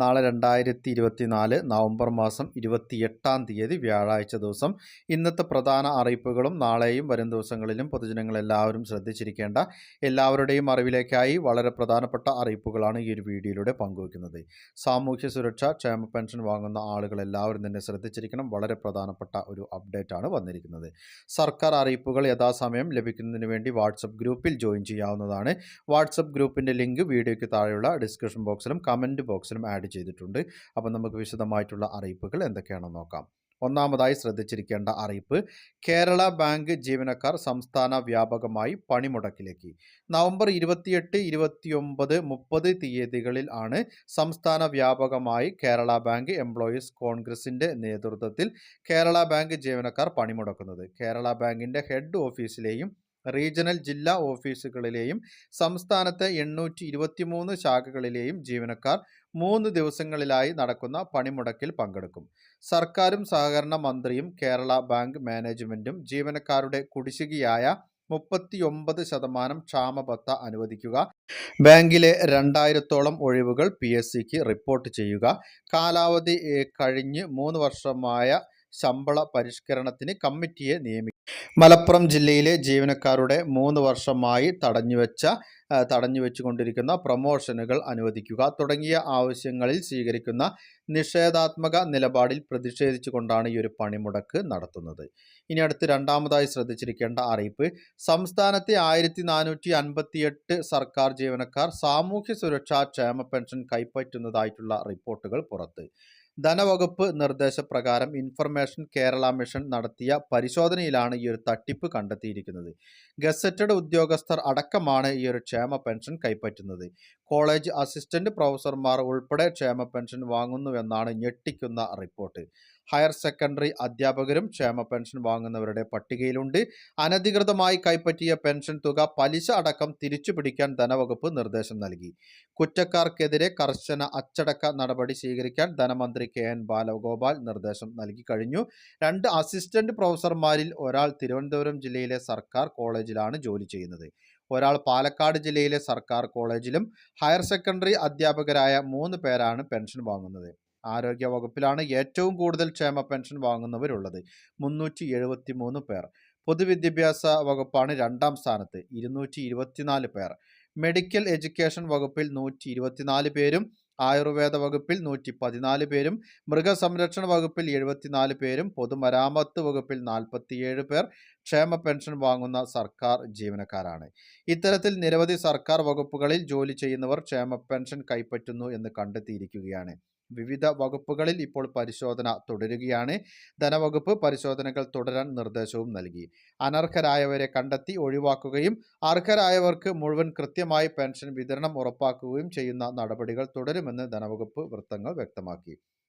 നാളെ രണ്ടായിരത്തി ഇരുപത്തി നാല് നവംബർ മാസം ഇരുപത്തിയെട്ടാം തീയതി വ്യാഴാഴ്ച ദിവസം. ഇന്നത്തെ പ്രധാന അറിയിപ്പുകളും നാളെയും വരും ദിവസങ്ങളിലും പൊതുജനങ്ങൾ എല്ലാവരും ശ്രദ്ധിച്ചിരിക്കേണ്ട എല്ലാവരുടെയും അറിവിലേക്കായി വളരെ പ്രധാനപ്പെട്ട അറിയിപ്പുകളാണ് ഈ ഒരു വീഡിയോയിലൂടെ പങ്കുവയ്ക്കുന്നത്. സാമൂഹ്യ സുരക്ഷ ക്ഷേമ പെൻഷൻ വാങ്ങുന്ന ആളുകൾ എല്ലാവരും തന്നെ ശ്രദ്ധിച്ചിരിക്കണം. വളരെ പ്രധാനപ്പെട്ട ഒരു അപ്ഡേറ്റ് ആണ് വന്നിരിക്കുന്നത്. സർക്കാർ അറിയിപ്പുകൾ യഥാസമയം ലഭിക്കുന്നതിന് വേണ്ടി വാട്സപ്പ് ഗ്രൂപ്പിൽ ജോയിൻ ചെയ്യാവുന്നതാണ്. വാട്സപ്പ് ഗ്രൂപ്പിന്റെ ലിങ്ക് വീഡിയോയ്ക്ക് താഴെയുള്ള ഡിസ്ക്രിപ്ഷൻ ബോക്സിലും കമന്റ് ബോക്സിലും ആഡ് ചെയ്തിട്ടുണ്ട്. അപ്പോൾ നമുക്ക് വിശദമായിട്ടുള്ള അറിയിപ്പുകൾ എന്തൊക്കെയാണെന്ന് നോക്കാം. ഒന്നാമതായി ശ്രദ്ധിച്ചിരിക്കേണ്ട അറിയിപ്പ് കേരള ബാങ്ക് ജീവനക്കാർ സംസ്ഥാന വ്യാപകമായി പണിമുടക്കിലേക്ക്. നവംബർ ഇരുപത്തിയെട്ട് ഇരുപത്തിയൊമ്പത് മുപ്പത് തീയതികളിൽ ആണ് സംസ്ഥാന വ്യാപകമായി കേരള ബാങ്ക് എംപ്ലോയീസ് കോൺഗ്രസിന്റെ നേതൃത്വത്തിൽ കേരള ബാങ്ക് ജീവനക്കാർ പണിമുടക്കുന്നത്. കേരള ബാങ്കിന്റെ ഹെഡ് ഓഫീസിലെയും റീജിയണൽ ജില്ലാ ഓഫീസുകളിലെയും സംസ്ഥാനത്തെ എണ്ണൂറ്റി ഇരുപത്തിമൂന്ന് ശാഖകളിലെയും ജീവനക്കാർ മൂന്ന് ദിവസങ്ങളിലായി നടക്കുന്ന പണിമുടക്കിൽ പങ്കെടുക്കും. സർക്കാരും സഹകരണ മന്ത്രിയും കേരള ബാങ്ക് മാനേജ്മെന്റും ജീവനക്കാരുടെ കുടിശ്ശികയായ മുപ്പത്തിയൊമ്പത് ശതമാനം ക്ഷാമബത്ത അനുവദിക്കുക ബാങ്കിലെ രണ്ടായിരത്തോളം ഒഴിവുകൾ പി എസ് സിക്ക് റിപ്പോർട്ട് ചെയ്യുക കാലാവധി കഴിഞ്ഞ് മൂന്ന് വർഷമായ ശമ്പള പരിഷ്കരണത്തിന് കമ്മിറ്റിയെ നിയമിക്കും മലപ്പുറം ജില്ലയിലെ ജീവനക്കാരുടെ മൂന്ന് വർഷമായി തടഞ്ഞുവെച്ച തടഞ്ഞു വെച്ചുകൊണ്ടിരിക്കുന്ന പ്രൊമോഷനുകൾ അനുവദിക്കുക തുടങ്ങിയ ആവശ്യങ്ങളിൽ സ്വീകരിക്കുന്ന നിഷേധാത്മക നിലപാടിൽ പ്രതിഷേധിച്ചുകൊണ്ടാണ് ഈ ഒരു പണിമുടക്ക് നടത്തുന്നത്. ഇനി അടുത്ത് രണ്ടാമതായി ശ്രദ്ധിച്ചിരിക്കേണ്ട അറിയിപ്പ്. സംസ്ഥാനത്തെ ആയിരത്തി സർക്കാർ ജീവനക്കാർ സാമൂഹ്യ സുരക്ഷാ ക്ഷേമ പെൻഷൻ കൈപ്പറ്റുന്നതായിട്ടുള്ള റിപ്പോർട്ടുകൾ പുറത്ത്. ധനവകുപ്പ് നിർദ്ദേശപ്രകാരം ഇൻഫർമേഷൻ കേരള മിഷൻ നടത്തിയ പരിശോധനയിലാണ് ഈ ഒരു തട്ടിപ്പ് കണ്ടെത്തിയിരിക്കുന്നത്. ഗസറ്റഡ് ഉദ്യോഗസ്ഥർ അടക്കമാണ് ഈ ഒരു ക്ഷേമ പെൻഷൻ കൈപ്പറ്റുന്നത്. കോളേജ് അസിസ്റ്റന്റ് പ്രൊഫസർമാർ ഉൾപ്പെടെ ക്ഷേമ പെൻഷൻ വാങ്ങുന്നുവെന്നാണ് ഞെട്ടിക്കുന്ന റിപ്പോർട്ട്. ഹയർ സെക്കൻഡറി അധ്യാപകരും ക്ഷേമ പെൻഷൻ വാങ്ങുന്നവരുടെ പട്ടികയിലുണ്ട്. അനധികൃതമായി കൈപ്പറ്റിയ പെൻഷൻ തുക പലിശ അടക്കം തിരിച്ചു പിടിക്കാൻ ധനവകുപ്പ് നിർദ്ദേശം നൽകി. കുറ്റക്കാർക്കെതിരെ കർശന അച്ചടക്ക നടപടി സ്വീകരിക്കാൻ ധനമന്ത്രി കെ എൻ ബാലഗോപാൽ നിർദ്ദേശം നൽകി കഴിഞ്ഞു. രണ്ട് അസിസ്റ്റന്റ് പ്രൊഫസർമാരിൽ ഒരാൾ തിരുവനന്തപുരം ജില്ലയിലെ സർക്കാർ കോളേജിലാണ് ജോലി ചെയ്യുന്നത്. ഒരാൾ പാലക്കാട് ജില്ലയിലെ സർക്കാർ കോളേജിലും ഹയർ സെക്കൻഡറി അധ്യാപകരായ മൂന്ന് പേരാണ് പെൻഷൻ വാങ്ങുന്നത്. ആരോഗ്യ വകുപ്പിലാണ് ഏറ്റവും കൂടുതൽ ക്ഷേമ പെൻഷൻ വാങ്ങുന്നവരുള്ളത്. മുന്നൂറ്റി എഴുപത്തി മൂന്ന് പേർ. പൊതുവിദ്യാഭ്യാസ വകുപ്പാണ് രണ്ടാം സ്ഥാനത്ത് ഇരുന്നൂറ്റി ഇരുപത്തിനാല് പേർ. മെഡിക്കൽ എഡ്യൂക്കേഷൻ വകുപ്പിൽ നൂറ്റി ഇരുപത്തിനാല് പേരും ആയുർവേദ വകുപ്പിൽ നൂറ്റി പതിനാല് പേരും മൃഗസംരക്ഷണ വകുപ്പിൽ എഴുപത്തിനാല് പേരും പൊതുമരാമത്ത് വകുപ്പിൽ നാൽപ്പത്തിയേഴ് പേർ ക്ഷേമ പെൻഷൻ വാങ്ങുന്ന സർക്കാർ ജീവനക്കാരാണ്. ഇത്തരത്തിൽ നിരവധി സർക്കാർ വകുപ്പുകളിൽ ജോലി ചെയ്യുന്നവർ ക്ഷേമ പെൻഷൻ കൈപ്പറ്റുന്നു എന്ന് കണ്ടെത്തിയിരിക്കുകയാണ്. വിവിധ വകുപ്പുകളിൽ ഇപ്പോൾ പരിശോധന തുടരുകയാണ്. ധനവകുപ്പ് പരിശോധനകൾ തുടരാൻ നിർദ്ദേശവും നൽകി. അനർഹരായവരെ കണ്ടെത്തി ഒഴിവാക്കുകയും അർഹരായവർക്ക് മുഴുവൻ കൃത്യമായി പെൻഷൻ വിതരണം ഉറപ്പാക്കുകയും ചെയ്യുന്ന നടപടികൾ തുടരുമെന്ന് ധനവകുപ്പ് വൃത്തങ്ങൾ വ്യക്തമാക്കി.